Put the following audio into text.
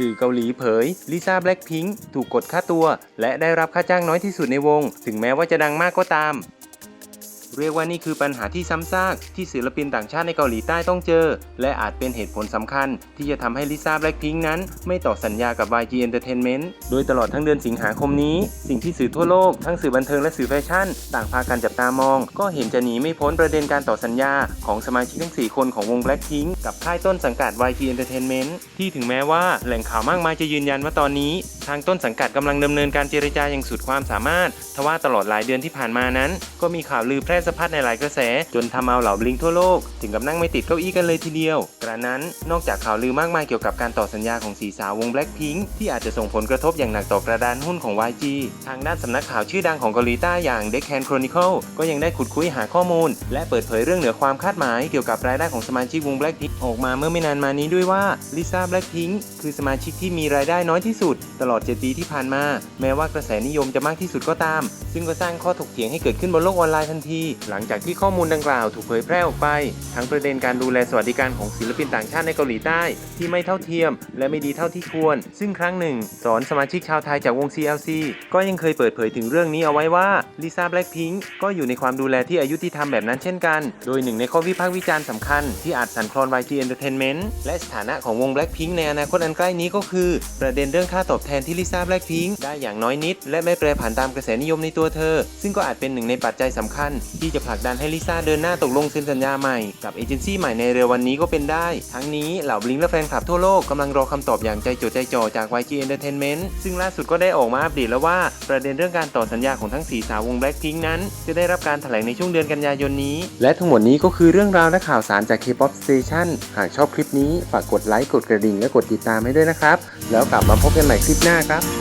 สื่อเกาหลีเผยลิซ่าแบล็คพิงค์ถูกกดค่าตัว และได้รับค่าจ้างน้อยที่สุดในวง ถึงแม้ว่าจะดังมากก็ตาม เรียกว่านี่คือปัญหาที่ซ้ำซากที่ศิลปินต่างชาติในเกาหลีใต้ต้องเจอ และอาจเป็นเหตุผลสำคัญ ที่จะทำให้ลิซ่าแบล็คพิงค์นั้น ไม่ต่อสัญญากับ YG Entertainment โดยตลอดทั้งเดือนสิงหาคมนี้ สิ่งที่สื่อทั่วโลก ทั้งสื่อบันเทิงและสื่อแฟชั่น ต่างพากันจับตามอง ก็เห็นจะหนีไม่พ้นประเด็นการต่อสัญญา ของสมาชิกทั้ง 4 คนของวง Blackpink กับค่ายต้นสังกัด YG Entertainment ที่ถึงแม้ว่าแหล่งข่าวมากมายจะยืนยันว่าตอนนี้ ทางต้นสังกัดกำลังดำเนินการเจรจาอย่างสุดความสามารถ ทว่าตลอดหลายเดือนที่ผ่านมานั้น ก็มีข่าวลือแพร่สะพัดในหลายกระแส จนทำเอาเหล่าบลิงทั่วโลก ถึงกับนั่งไม่ติดเก้าอี้กันเลยทีเดียว กระนั้นนอกจากข่าวลือมากมายเกี่ยวกับการต่อสัญญาของสีสาววง Blackpink ที่อาจจะส่งผลกระทบอย่างหนักต่อกระดานหุ้นของ YG ทางด้านสำนักข่าวชื่อดังของเกาหลีใต้อย่าง Deccan Chronicle ก็ยังได้ขุดคุยหาข้อมูล และเปิดเผยเรื่องเหนือความคาดหมายเกี่ยวกับรายได้ของสมาชิกวง Blackpink ออกมาเมื่อไม่นานมานี้ด้วยว่าลิซ่า Blackpink คือสมาชิกที่มีรายได้น้อยที่สุด ตลอด7 ปีที่ผ่านมา แม้ว่ากระแสนิยมจะมากที่สุดก็ตาม ซึ่งก็สร้างข้อถกเถียงให้เกิดขึ้นบนโลกออนไลน์ทันที หลังจากที่ข้อมูลดังกล่าวถูกเผยแพร่ออกไป ทั้งประเด็นการดูแลสวัสดิการของศิลปินต่างชาติในเกาหลีใต้ ที่ไม่เท่าเทียม และไม่ดีเท่าที่ควร ซึ่งครั้งหนึ่ง สอนสมาชิกชาวไทยจากวง CLC ก็ยังเคยเปิดเผยถึงเรื่องนี้เอาไว้ว่าลิซ่าแบล็คพิงก็อยู่ในความดูแลที่อายุที่ทำแบบนั้นเช่นกัน โดยหนึ่งในข้อวิพากษ์วิจารณ์สำคัญที่อาจสั่นคลอน YG Entertainment และสถานะของวง Blackpink ในอนาคตอันใกล้นี้ก็คือ ประเด็นเรื่องค่าตอบแทนที่ลิซ่าแบล็คพิงค์ได้อย่างน้อยนิด และไม่แปรผันตามกระแสนิยมในตัวเธอ ซึ่งก็อาจเป็นหนึ่งในปัจจัยสำคัญ ที่จะผลักดันให้ลิซ่าเดินหน้าตกลงเซ็นสัญญาใหม่กับเอเจนซี่ใหม่ในเร็ววันนี้ก็เป็นได้ ทั้งนี้เหล่าบลิงและแฟนคลับทั่วโลกกำลังรอคำตอบอย่างใจจดใจจ่อจาก YG Entertainment ซึ่งล่าสุดก็ได้ออกมาอัปเดตแล้วว่าประเด็นเรื่องการต่อสัญญาของทั้งสีสาววง Blackpink นั้น จะได้รับการแถลงในช่วงเดือนกันยายนนี้ และทั้งหมดนี้ก็คือเรื่องราวและข่าวสารจาก K-POP Station หากชอบคลิปนี้ฝากกดไลค์กดกระดิ่งและกดติดตามให้ด้วยนะครับ แล้วกลับมาพบกันใหม่คลิปหน้าครับ